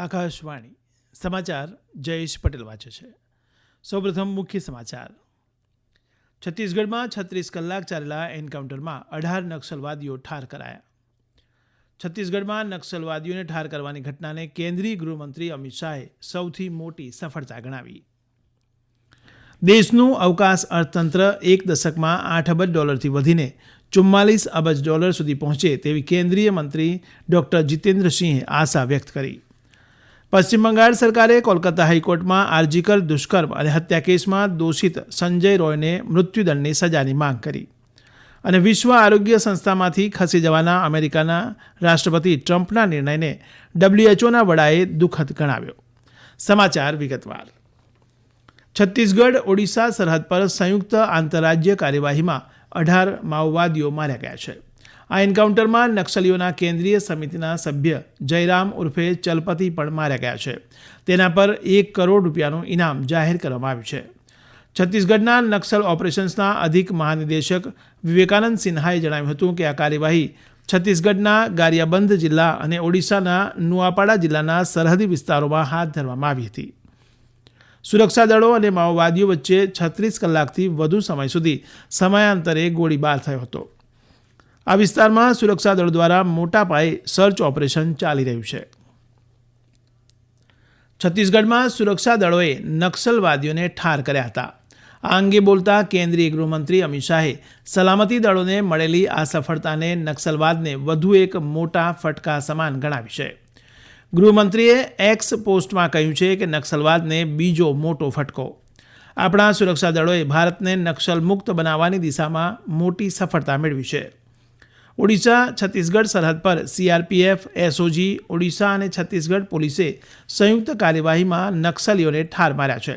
આકાશવાણી સમાચાર જયેશ પટેલ વાંચે છે. સૌપ્રથમ મુખ્ય સમાચાર. છત્તીસગઢમાં છત્રીસ કલાક ચાલેલા એન્કાઉન્ટરમાં અઢાર નક્સલવાદીઓ ઠાર કરાયા. છત્તીસગઢમાં નક્સલવાદીઓને ઠાર કરવાની ઘટનાને કેન્દ્રીય ગૃહમંત્રી અમિત શાહે સૌથી મોટી સફળતા ગણાવી. દેશનું અવકાશ અર્થતંત્ર એક દશકમાં આઠ અબજ ડોલરથી વધીને ચુમ્માલીસ અબજ ડોલર સુધી પહોંચે તેવી કેન્દ્રીય મંત્રી ડોક્ટર જીતેન્દ્રસિંહે આશા વ્યક્ત કરી. પશ્ચિમ બંગાળ સરકારે કોલકાતા હાઈકોર્ટમાં આર્જીકલ દુષ્કર્મ અને હત્યા કેસમાં દોષિત સંજય રોયને મૃત્યુદંડની સજાની માંગ કરી. અને વિશ્વ આરોગ્ય સંસ્થામાંથી ખસી જવાના અમેરિકાના રાષ્ટ્રપતિ ટ્રમ્પના નિર્ણયને ડબ્લ્યુએચઓના વડાએ દુઃખદ ગણાવ્યો. સમાચાર વિગતવાર. છત્તીસગઢ, ઓડિશા સરહદ પર સંયુક્ત આંતરરાજ્ય કાર્યવાહીમાં અઢાર માઓવાદીઓ માર્યા ગયા છે. આ એન્કાઉન્ટરમાં નક્સલીઓના કેન્દ્રીય સમિતિના સભ્ય જયરામ ઉર્ફે ચલપતિ પણ માર્યા ગયા છે. તેના પર એક કરોડ રૂપિયાનું ઇનામ જાહેર કરવામાં આવ્યું છે. છત્તીસગઢના નક્સલ ઓપરેશન્સના અધિક મહાનિદેશક વિવેકાનંદ સિન્હાએ જણાવ્યું હતું કે આ કાર્યવાહી છત્તીસગઢના ગારિયાબંધ જિલ્લા અને ઓડિશાના નુઆપાડા જિલ્લાના સરહદી વિસ્તારોમાં હાથ ધરવામાં આવી હતી. સુરક્ષા દળો અને માઓવાદીઓ વચ્ચે છત્રીસ કલાકથી વધુ સમય સુધી સમયાંતરે ગોળીબાર થયો હતો. આ વિસ્તારમાં સુરક્ષા દળ દ્વારા મોટા પાયે સર્ચ ઓપરેશન ચાલી રહ્યું છે. છત્તીસગઢમાં સુરક્ષા દળોએ નક્સલવાદીઓને ઠાર કર્યા હતા. આ અંગે બોલતા કેન્દ્રીય ગૃહમંત્રી અમિત શાહે સલામતી દળોને મળેલી આ સફળતાને નક્સલવાદને વધુ એક મોટા ફટકા સમાન ગણાવી છે. ગૃહમંત્રીએ એક્સ પોસ્ટમાં કહ્યું છે કે નક્સલવાદને બીજો મોટો ફટકો. આપણા સુરક્ષા દળોએ ભારતને નક્સલ મુક્ત બનાવવાની દિશામાં મોટી સફળતા મેળવી છે. ઓડિશા, છત્તીસગઢ સરહદ પર સીઆરપીએફ એસઓજી ઓડિશા અને છત્તીસગઢ પોલીસે સંયુક્ત કાર્યવાહીમાં નક્સલીઓને ઠાર માર્યા છે.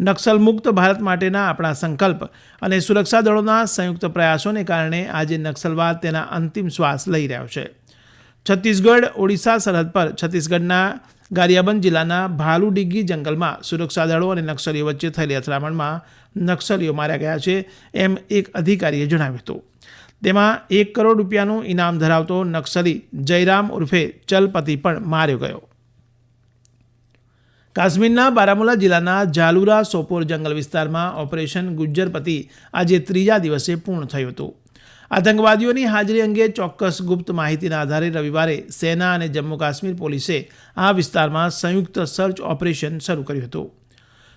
નક્સલ મુક્ત ભારત માટેના આપણા સંકલ્પ અને સુરક્ષા દળોના સંયુક્ત પ્રયાસોને કારણે આજે નક્સલવાદ તેના અંતિમ શ્વાસ લઈ રહ્યો છે. છત્તીસગઢ, ઓડિશા સરહદ પર છત્તીસગઢના ગારિયાબંધ જિલ્લાના ભાલુડિગ્ગી જંગલમાં સુરક્ષા દળો અને નક્સલીઓ વચ્ચે થયેલી અથડામણમાં નક્સલીઓ માર્યા ગયા છે એમ એક અધિકારીએ જણાવ્યું હતું. તેમાં એક કરોડ રૂપિયાનું ઇનામ ધરાવતો નક્સલી જયરામ ઉર્ફે ચલપતિ પણ માર્યો ગયો. કાશ્મીરના બારામુલા જિલ્લાના ઝાલુરા સોપોર જંગલ વિસ્તારમાં ઓપરેશન ગુજ્જરપતિ આજે ત્રીજા દિવસે પૂર્ણ થયું હતું. આતંકવાદીઓની હાજરી અંગે ચોક્કસ ગુપ્ત માહિતીના આધારે રવિવારે સેના અને જમ્મુ કાશ્મીર પોલીસે આ વિસ્તારમાં સંયુક્ત સર્ચ ઓપરેશન શરૂ કર્યું હતું.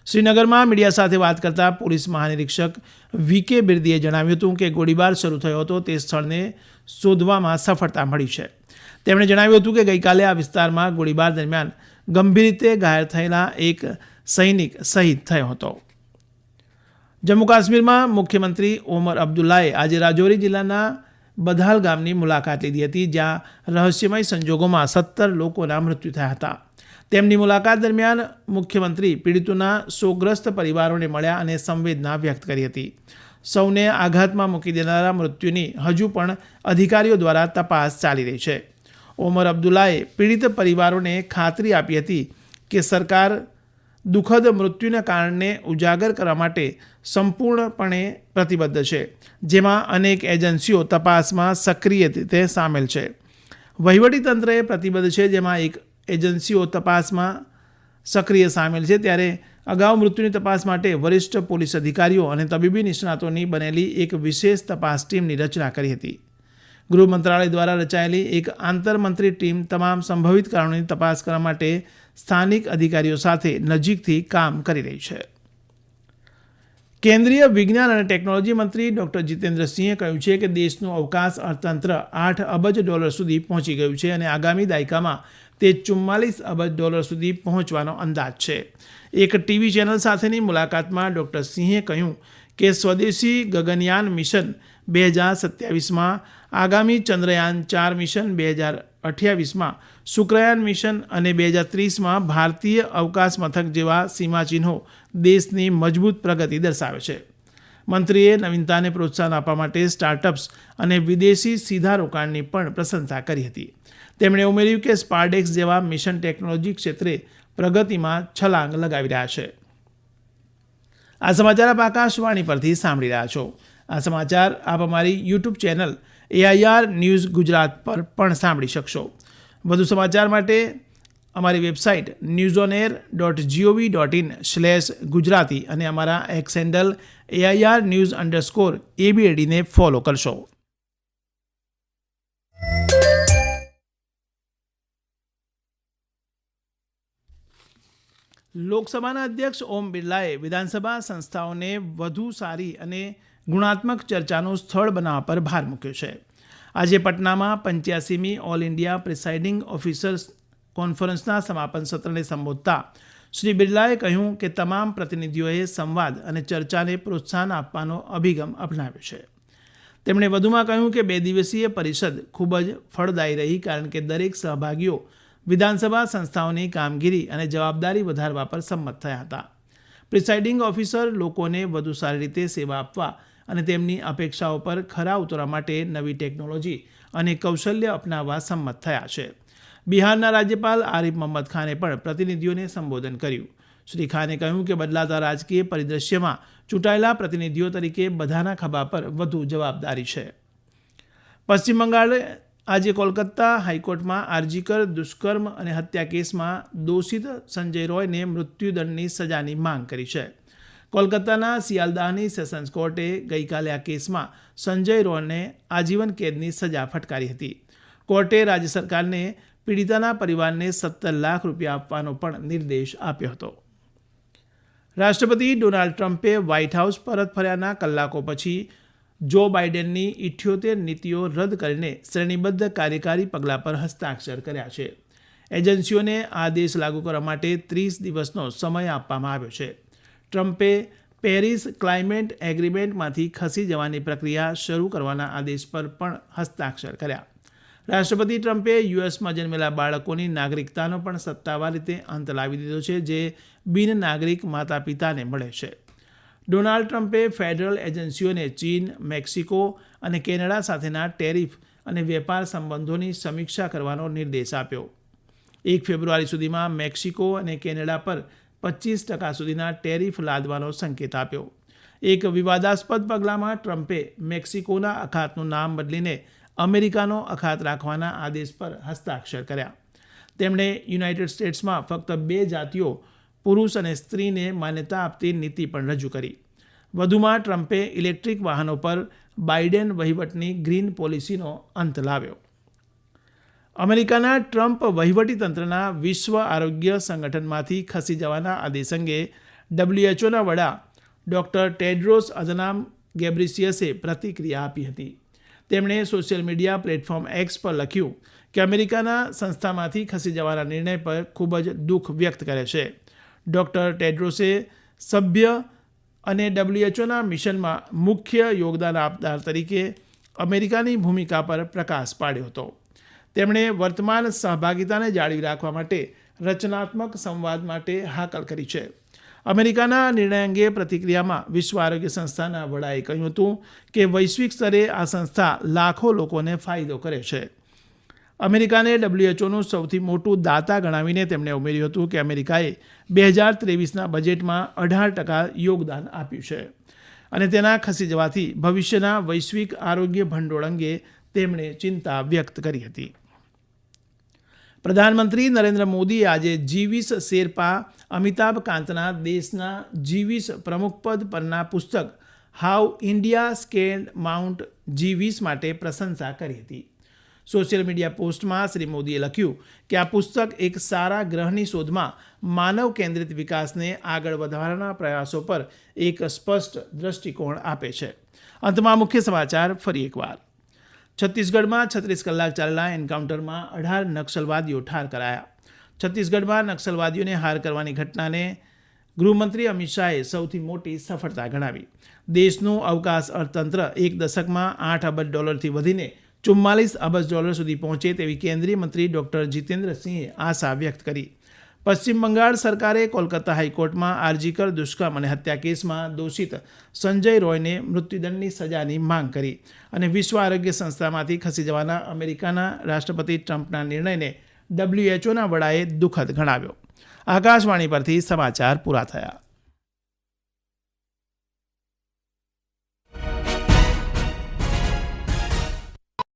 શ્રીનગરમાં મીડિયા સાથે વાત કરતા પોલીસ મહાનિરીક્ષક વી કે બિરદીએ જણાવ્યું હતું કે ગોળીબાર શરૂ થયો હતો તે સ્થળને શોધવામાં સફળતા મળી છે. તેમણે જણાવ્યું હતું કે ગઈકાલે આ વિસ્તારમાં ગોળીબાર દરમિયાન ગંભીર રીતે ઘાયલ થયેલા એક સૈનિક શહીદ થયો હતો. જમ્મુ કાશ્મીરમાં મુખ્યમંત્રી ઓમર અબ્દુલ્લાએ આજે રાજૌરી જિલ્લાના બધાલ ગામની મુલાકાત લીધી હતી, જ્યાં રહસ્યમય સંજોગોમાં સત્તર લોકોના મૃત્યુ થયા હતા. તેમની મુલાકાત દરમિયાન મુખ્યમંત્રી પીડિતોના શોકગ્રસ્ત પરિવારોને મળ્યા અને સંવેદના વ્યક્ત કરી હતી. સૌને આઘાતમાં મૂકી દેનારા મૃત્યુની હજુ પણ અધિકારીઓ દ્વારા તપાસ ચાલી રહી છે. ઓમર અબ્દુલ્લાએ પીડિત પરિવારોને ખાતરી આપી હતી કે સરકાર દુઃખદ મૃત્યુના કારણને ઉજાગર કરવા માટે સંપૂર્ણપણે પ્રતિબદ્ધ છે, જેમાં અનેક એજન્સીઓ તપાસમાં સક્રિય રીતે સામેલ છે. વહીવટીતંત્રએ પ્રતિબદ્ધ છે, જેમાં એક એજન્સીઓ તપાસમાં સક્રિય સામેલ છે. ત્યારે અગાઉ મૃત્યુની તપાસ માટે વરિષ્ઠ પોલીસ અધિકારીઓ અને તબીબી નિષ્ણાતોની બનેલી એક વિશેષ તપાસ ટીમની રચના કરી હતી. ગૃહ મંત્રાલય દ્વારા રચાયેલી એક આંતરમંત્રી ટીમ તમામ સંભવિત કારણોની તપાસ કરવા માટે સ્થાનિક અધિકારીઓ સાથે નજીકથી કામ કરી રહી છે. કેન્દ્રીય વિજ્ઞાન અને ટેકનોલોજી મંત્રી ડોક્ટર જીતેન્દ્રસિંહે કહ્યું છે કે દેશનું અવકાશ અર્થતંત્ર આઠ અબજ ડોલર સુધી પહોંચી ગયું છે અને આગામી દાયકામાં તે ચુમ્માલીસ અબજ ડોલર સુધી પહોંચવાનો અંદાજ છે. એક ટીવી ચેનલ સાથેની મુલાકાતમાં ડૉક્ટર સિંહે કહ્યું કે સ્વદેશી ગગનયાન મિશન બે હજાર સત્યાવીસમાં આગામી ચંદ્રયાન ચાર મિશન બે હજાર અઠ્યાવીસમાં શુક્રયાન મિશન અને બે હજાર ત્રીસમાં ભારતીય અવકાશ મથક જેવા સીમાચિહ્નો દેશની મજબૂત પ્રગતિ દર્શાવે છે. મંત્રીએ નવીનતાને પ્રોત્સાહન આપવા માટે સ્ટાર્ટઅપ્સ અને વિદેશી સીધા રોકાણની પણ પ્રશંસા કરી હતી. તેમણે ઉમેર્યું કે સ્પાર્ડેક્સ જેવા મિશન ટેકનોલોજી ક્ષેત્રે પ્રગતિમાં છલાંગ લગાવી રહ્યા છે. આ સમાચાર આપ આકાશવાણી પરથી સાંભળી રહ્યા છો. આ સમાચાર આપ અમારી YouTube channel AIR news Gujarat પર પણ સાંભળી શકશો. વધુ સમાચાર માટે અમારી website news on air dot GOV dot in slash Gujarati અને અમારા X handle AIR news underscore એબીએડીને follow કરશો. લોકસભાના અધ્યક્ષ ઓમ બિરલાએ વિધાનસભા સંસ્થાઓને વધુ સારી અને ગુણાત્મક ચર્ચાનું સ્થળ બનાવવા પર ભાર મૂક્યો છે. આજે પટનામાં પંચ્યાસીમી ઓલ ઇન્ડિયા પ્રિસાઇડિંગ ઓફિસર્સ કોન્ફરન્સના સમાપન સત્રને સંબોધતા શ્રી બિરલાએ કહ્યું કે તમામ પ્રતિનિધિઓએ સંવાદ અને ચર્ચાને પ્રોત્સાહન આપવાનો અભિગમ અપનાવ્યો છે. તેમણે વધુમાં કહ્યું કે બે દિવસીય પરિષદ ખૂબ જ ફળદાયી રહી કારણ કે દરેક સહભાગીઓ વિધાનસભા સંસ્થાઓની કામગીરી અને જવાબદારી વધારવા પર સંમત થયા હતા. પ્રિસાઇડિંગ ઓફિસર લોકોને વધુ સારી રીતે સેવા આપવા અને તેમની અપેક્ષાઓ પર ખરા ઉતરવા માટે નવી ટેકનોલોજી અને કૌશલ્ય અપનાવવા સંમત થયા છે. બિહારના રાજ્યપાલ આરિફ મોહમ્મદ ખાને પણ પ્રતિનિધિઓને સંબોધન કર્યું. શ્રી ખાને કહ્યું કે બદલાતા રાજકીય પરિદ્રશ્યમાં ચૂંટાયેલા પ્રતિનિધિઓ તરીકે બધાના ખભા પર વધુ જવાબદારી છે. પશ્ચિમ બંગાળે આજે કોલકાતા હાઈકોર્ટમાં આરજીકર દુષ્કર્મ અને હત્યા કેસમાં દોષિત સંજય રોયને મૃત્યુદંડની સજાની માંગ કરી છે. કોલકાતાના સિયાલદાહની સેશન્સ કોર્ટે ગઈકાલે આ કેસમાં સંજય રોયને આજીવન કેદની સજા ફટકારી હતી. કોર્ટે રાજ્ય સરકારને પીડિતાના પરિવારને સત્તર લાખ રૂપિયા આપવાનો પણ નિર્દેશ આપ્યો હતો. રાષ્ટ્રપતિ ડોનાલ્ડ ટ્રમ્પે વ્હાઇટ હાઉસ પરત ફર્યાના કલાકો પછી જો બાઇડેનની ઇઠ્યોતેર નીતિઓ રદ કરીને શ્રેણીબદ્ધ કાર્યકારી પગલાં પર હસ્તાક્ષર કર્યા છે. એજન્સીઓને આદેશ લાગુ કરવા માટે ત્રીસ દિવસનો સમય આપવામાં આવ્યો છે. ટ્રમ્પે પેરિસ ક્લાઇમેટ એગ્રીમેન્ટમાંથી ખસી જવાની પ્રક્રિયા શરૂ કરવાના આદેશ પર પણ હસ્તાક્ષર કર્યા. રાષ્ટ્રપતિ ટ્રમ્પે યુએસમાં જન્મેલા બાળકોની નાગરિકતાનો પણ સત્તાવાર રીતે અંત લાવી દીધો છે, જે બિન નાગરિક માતા પિતાને મળે છે. ડોનાલ્ડ ટ્રમ્પે ફેડરલ એજન્સીઓને ચીન, મેક્સિકો અને કેનેડા સાથેના ટેરિફ અને વેપાર સંબંધોની સમીક્ષા કરવાનો નિર્દેશ આપ્યો. એક ફેબ્રુઆરી સુધીમાં મેક્સિકો અને કેનેડા પર પચીસ ટકા સુધીના ટેરિફ લાદવાનો સંકેત આપ્યો. એક વિવાદાસ્પદ પગલામાં ટ્રમ્પે મેક્સિકોના અખાતનું નામ બદલીને અમેરિકાનો અખાત રાખવાના આદેશ પર હસ્તાક્ષર કર્યા. તેમણે યુનાઇટેડ સ્ટેટ્સમાં ફક્ત બે જાતિઓ પુરુષ અને સ્ત્રીને માન્યતા આપતી નીતિ પણ રજૂ કરી. વધુમાં ટ્રમ્પે ઇલેક્ટ્રિક વાહનો પર બાઇડેન વહીવટની ગ્રીન પોલિસીનો અંત લાવ્યો. અમેરિકાના ટ્રમ્પ વહીવટીતંત્રના વિશ્વ આરોગ્ય સંગઠનમાંથી ખસી જવાના આદેશ અંગે ડબ્લ્યુએચઓના વડા ડૉક્ટર ટેડ્રોસ અદનામ ગેબ્રિસિયસે પ્રતિક્રિયા આપી હતી. તેમણે સોશિયલ મીડિયા પ્લેટફોર્મ એક્સ પર લખ્યું કે અમેરિકાના સંસ્થામાંથી ખસી જવાના નિર્ણય પર ખૂબ જ દુઃખ વ્યક્ત કરે છે. ડૉક્ટર ટેડ્રોસે સભ્ય અને ડબ્લ્યુએચઓના મિશનમાં મુખ્ય યોગદાન આપનાર તરીકે અમેરિકાની ભૂમિકા પર પ્રકાશ પાડ્યો હતો. તેમણે વર્તમાન સહભાગિતાને જાળવી રાખવા માટે રચનાત્મક સંવાદ માટે હાકલ કરી છે. અમેરિકાના નિર્ણય અંગે પ્રતિક્રિયામાં વિશ્વ આરોગ્ય સંસ્થાના વડાએ કહ્યું હતું કે વૈશ્વિક સ્તરે આ સંસ્થા લાખો લોકોને ફાયદો કરે છે. અમેરિકાને ડબ્લ્યુએચઓનું સૌથી મોટું દાતા ગણાવીને તેમણે ઉમેર્યું હતું કે અમેરિકાએ બે હજાર ત્રેવીસના બજેટમાં અઢાર ટકા યોગદાન આપ્યું છે. અને તેના ખસી જવાથી ભવિષ્યના વૈશ્વિક આરોગ્ય ભંડોળ અંગે તેમણે ચિંતા વ્યક્ત કરી હતી. પ્રધાનમંત્રી નરેન્દ્ર મોદીએ આજે જીવીસ શેરપા અમિતાભ કાંતના દેશના જીવીસ પ્રમુખપદ પરના પુસ્તક હાઉ ઇન્ડિયા સ્કેન્ડ માઉન્ટ જીવીસ માટે પ્રશંસા કરી હતી. સોશિયલ મીડિયા પોસ્ટમાં શ્રી મોદીએ લખ્યું કે આ પુસ્તક એક સારા ગ્રહની શોધમાં માનવ કેન્દ્રિત વિકાસને આગળ વધારવાના પ્રયાસો પર એક સ્પષ્ટ દ્રષ્ટિકોણ આપે છે. અંતમાં મુખ્ય સમાચાર ફરી એકવાર. છત્તીસગઢમાં છત્રીસ કલાક ચાલેલા એન્કાઉન્ટરમાં અઢાર નક્સલવાદીઓ ઠાર કરાયા. છત્તીસગઢમાં નક્સલવાદીઓને હાર કરવાની ઘટનાને ગૃહમંત્રી અમિત શાહે સૌથી મોટી સફળતા ગણાવી. દેશનું અવકાશ અર્થતંત્ર એક દશકમાં આઠ અબજ ડોલરથી વધીને ચુમ્માલીસ અબજ ડોલર સુધી પહોંચે તેવી કેન્દ્રીય મંત્રી ડોક્ટર જીતેન્દ્રસિંહે આશા વ્યક્ત કરી. પશ્ચિમ બંગાળ સરકારે કોલકાતા હાઈકોર્ટમાં આરજીકર દુષ્કર્મ અને હત્યા કેસમાં દોષિત સંજય રોયને મૃત્યુદંડની સજાની માંગ કરી અને વિશ્વ આરોગ્ય સંસ્થામાંથી ખસી જવાના અમેરિકાના રાષ્ટ્રપતિ ટ્રમ્પના નિર્ણયને ડબ્લ્યુએચઓના વડાએ દુઃખદ ગણાવ્યો. આકાશવાણી પરથી સમાચાર પૂરા થયા.